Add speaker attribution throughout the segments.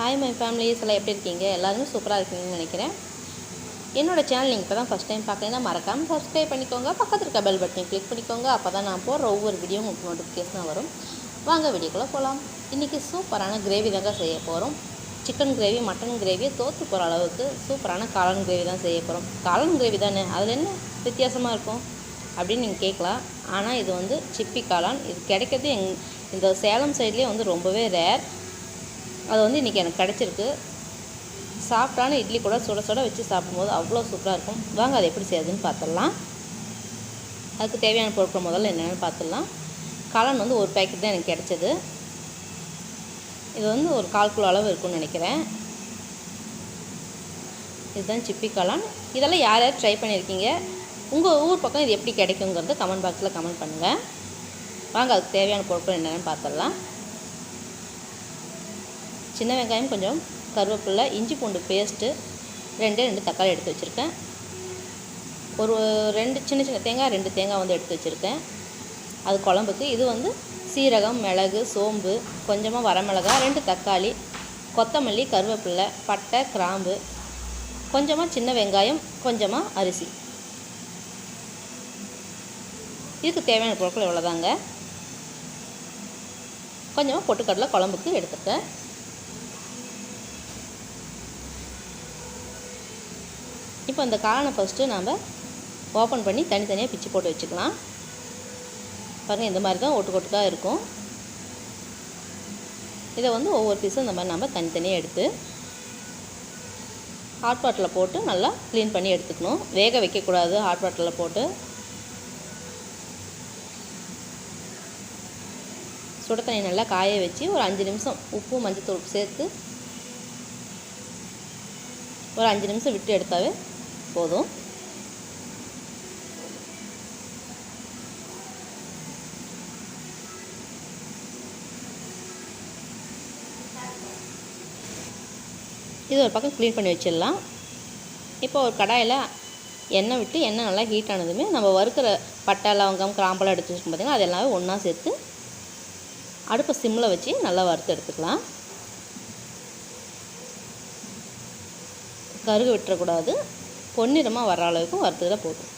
Speaker 1: Hi my families எல்லாம் எப்படி இருக்கீங்க? எல்லாருமே சூப்பராக இருக்கீங்கன்னு நினைக்கிறேன். என்னோட சேனல் நீங்கள் இப்போ தான் ஃபஸ்ட் டைம் பார்க்குறீங்கன்னா மறக்காமல் சப்ஸ்கிரைப் பண்ணிக்கோங்க. பக்கத்தில் இருக்க பெல் பட்டனை கிளிக் பண்ணிக்கோங்க. அப்போ தான் நான் போகிற ஒவ்வொரு வீடியோ உங்களுக்கு நோட்டிஃபிகேஷனாக வரும். வாங்க வீடியோக்குள்ளே போகலாம் இன்றைக்கி சூப்பரான கிரேவி தாங்க செய்ய போகிறோம் சிக்கன் கிரேவி மட்டன் கிரேவி தோற்று போகிற அளவுக்கு சூப்பரான காளான் கிரேவி தான் செய்ய போகிறோம் காளான் கிரேவி தானே? அதில் என்ன வித்தியாசமாக இருக்கும்? அப்படின்னு நீங்கள் கேட்கலாம். ஆனால் இது வந்து சிப்பி காளான். இது கிடைக்கிறது எங் இந்த சேலம் சைட்லேயே வந்து ரொம்பவே ரேர் அது வந்து இன்றைக்கி எனக்கு கிடச்சிருக்கு. சாஃப்டான இட்லி கூட சுட சுட வச்சு சாப்பிடும்போது அவ்வளோ சூப்பராக இருக்கும். வாங்க அதை எப்படி செய்யுதுன்னு பார்த்துடலாம். அதுக்கு தேவையான பொருட்கள் முதல்ல என்னென்னு பார்த்துடலாம். காளான் வந்து ஒரு பேக்கெட் தான் எனக்கு கிடச்சிது. இது வந்து ஒரு கால் கிலோ அளவு இருக்கும்னு நினைக்கிறேன். இதுதான் சிப்பி காளான் இதெல்லாம் யார் யார் ட்ரை பண்ணியிருக்கீங்க? உங்கள் ஊர் பக்கம் இது எப்படி கிடைக்குங்கிறத கமெண்ட் பாக்ஸில் கமெண்ட் பண்ணுங்கள் வாங்க அதுக்கு தேவையான பொருட்கள் என்னென்னு பார்த்துடலாம். சின்ன வெங்காயம் கொஞ்சம் கருவேப்பிலை இஞ்சி பூண்டு பேஸ்ட்டு ரெண்டே ரெண்டு தக்காளி எடுத்து வச்சுருக்கேன். ஒரு ரெண்டு சின்ன சின்ன தேங்காய் ரெண்டு தேங்காய் வந்து எடுத்து வச்சுருக்கேன். அது குழம்புக்கு. இது வந்து சீரகம் மிளகு சோம்பு கொஞ்சமாக வரமிளகா ரெண்டு தக்காளி கொத்தமல்லி கருவேப்பிலை பட்டை கிராம்பு கொஞ்சமாக சின்ன வெங்காயம் கொஞ்சமாக அரிசி. இதுக்கு தேவையான பொருட்கள் இவ்வளோதாங்க கொஞ்சமாக பொட்டுக்கடலை குழம்புக்கு எடுத்துட்டேன் இப்போ இந்த காளானை ஃபஸ்ட்டு நாம் ஓப்பன் பண்ணி தனித்தனியாக பிச்சு போட்டு வச்சுக்கலாம். பாருங்கள் இந்த மாதிரி தான் ஒட்டு கொட்டுக்காக இருக்கும். இதை வந்து ஒவ்வொரு பீஸும் இந்த மாதிரி நம்ம தனித்தனியாக எடுத்து ஹாட் வாட்டரில் போட்டு நல்லா க்ளீன் பண்ணி எடுத்துக்கணும். வேக வைக்கக்கூடாது ஹாட் வாட்டரில் போட்டு. சுட தண்ணி நல்லா காய வச்சு ஒரு அஞ்சு நிமிஷம் உப்பு மஞ்சத்தூள் சேர்த்து ஒரு அஞ்சு நிமிஷம் விட்டு எடுத்தாவே போதும். இது ஒரு பக்கம் க்ளீன் பண்ணி வச்சிடலாம். இப்போ ஒரு கடாயில் எண்ணெய் விட்டு எண்ணெய் நல்லா ஹீட் ஆனதுமே நம்ம வறுக்கிற பட்டை லவங்கம் கிராம்பெல்லாம் எடுத்து வச்சுக்கோம் பார்த்திங்கன்னா அது எல்லாமே ஒன்றா சேர்த்து அடுப்பை சிம்மில் வச்சு நல்லா வறுத்து எடுத்துக்கலாம். கருகு விட்டுறக்கூடாது பொன்னிறமாக வர அளவுக்கு வறுத்துக்கிற போதும்.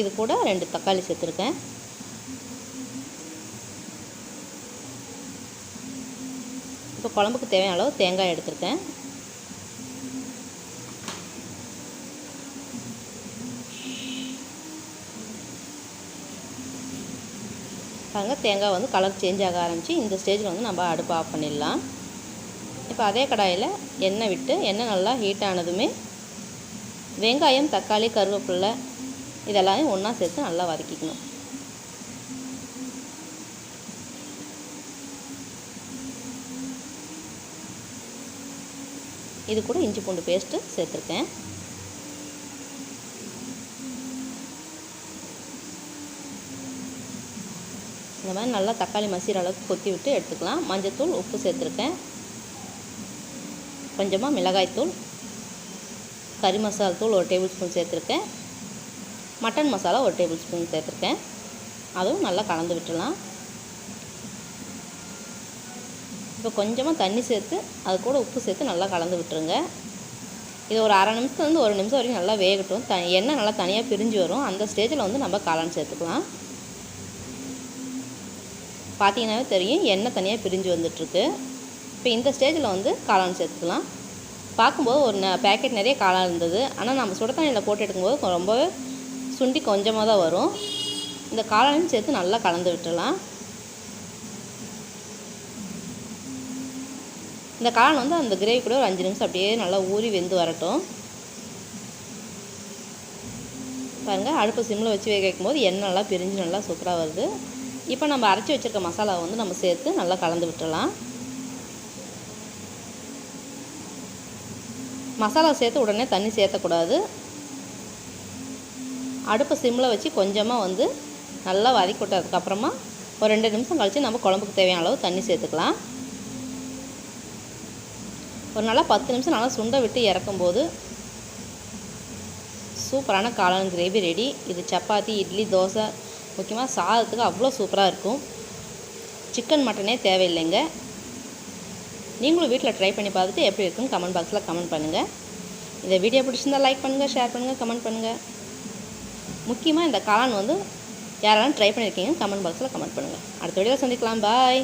Speaker 1: இது கூட ரெண்டு தக்காளி சேர்த்துருக்கேன். இப்போ குழம்புக்கு தேவையான அளவு தேங்காய் எடுத்திருக்கேன். பாருங்கள் தேங்காய் வந்து கலர் சேஞ்ச் ஆக ஆரம்பித்து இந்த ஸ்டேஜில் வந்து நம்ம அடுப்பு ஆஃப் பண்ணிடலாம். இப்போ அதே கடாயில் எண்ணெய் விட்டு எண்ணெய் நல்லா ஹீட் ஆனதுமே வெங்காயம் தக்காளி கருவேப்பில்லை இதெல்லாம் ஒன்றா சேர்த்து நல்லா வதக்கிக்கணும். இது கூட இஞ்சி பூண்டு பேஸ்ட்டு சேர்த்துருக்கேன். இந்த மாதிரி நல்லா தக்காளி மசிகிற அளவுக்கு கொத்தி விட்டு எடுத்துக்கலாம். மஞ்சத்தூள் உப்பு சேர்த்துருக்கேன். கொஞ்சமாக மிளகாய்த்தூள் கறி மசாலா தூள் ஒரு டேபிள் ஸ்பூன் சேர்த்துருக்கேன். மட்டன் மசாலா ஒரு டேபிள் ஸ்பூன் சேர்த்துருக்கேன். அதுவும் நல்லா கலந்து விட்டுடலாம். இப்போ கொஞ்சமாக தண்ணி சேர்த்து அது கூட உப்பு சேர்த்து நல்லா கலந்து விட்டுருங்க. இது ஒரு அரை நிமிஷத்துலேருந்து ஒரு நிமிஷம் வரைக்கும் நல்லா வேகட்டும். த எண்ணெய் நல்லா தனியாக பிரிஞ்சு வரும். அந்த ஸ்டேஜில் வந்து நம்ம காளான் சேர்த்துக்கலாம். பார்த்தீங்கன்னாவே தெரியும் எண்ணெய் தனியாக பிரிஞ்சு வந்துட்டுருக்கு. இப்போ இந்த ஸ்டேஜில் வந்து காளான் சேர்த்துக்கலாம். பார்க்கும்போது ஒரு ந பேக்கெட் நிறைய காளான் இருந்தது. ஆனால் நம்ம சுட தண்ணியில் போட்டு எடுக்கும்போது ரொம்பவே சுண்டி கொஞ்சமாக தான் வரும். இந்த காளானையும் சேர்த்து நல்லா கலந்து விட்டுடலாம். இந்த காளான் வந்து அந்த கிரேவி கூட ஒரு அஞ்சு நிமிஷம் அப்படியே நல்லா ஊறி வெந்து வரட்டும். பாருங்கள் அடுப்பு சிம்மில் வச்சு வேக வைக்கும்போது எண்ணெய் நல்லா பிரிஞ்சு நல்லா சூப்பராக வருது. இப்போ நம்ம அரைச்சி வச்சுருக்க மசாலாவை வந்து நம்ம சேர்த்து நல்லா கலந்து விட்டுடலாம். மசாலா சேர்த்து உடனே தண்ணி சேர்த்தக்கூடாது. அடுப்பை சிம்மில் வச்சு கொஞ்சமாக வந்து நல்லா வதக்கி விட்டதுக்கப்புறமா ஒரு ரெண்டு நிமிஷம் கழித்து நம்ம குழம்புக்கு தேவையான அளவு தண்ணி சேர்த்துக்கலாம். ஒரு நல்லா பத்து நிமிஷம் நல்லா சுண்டை விட்டு இறக்கும்போது சூப்பரான காளான் கிரேவி ரெடி. இது சப்பாத்தி இட்லி தோசை முக்கியமாக சாதத்துக்கு அவ்வளோ சூப்பராக இருக்கும். சிக்கன் மட்டனே தேவையில்லைங்க. நீங்களும் வீட்டில் ட்ரை பண்ணி பார்த்துட்டு எப்படி இருக்குன்னு கமெண்ட் பாக்ஸில் கமெண்ட் பண்ணுங்கள் இந்த வீடியோ பிடிச்சிருந்தா லைக் பண்ணுங்கள் ஷேர் பண்ணுங்கள் கமெண்ட் பண்ணுங்கள் முக்கியமாக இந்த காளான் வந்து யாரெல்லாம் ட்ரை பண்ணியிருக்கீங்கன்னு கமெண்ட் பாக்ஸில் கமெண்ட் பண்ணுங்கள் அடுத்த வீடியோவில் சந்திக்கலாம். பாய்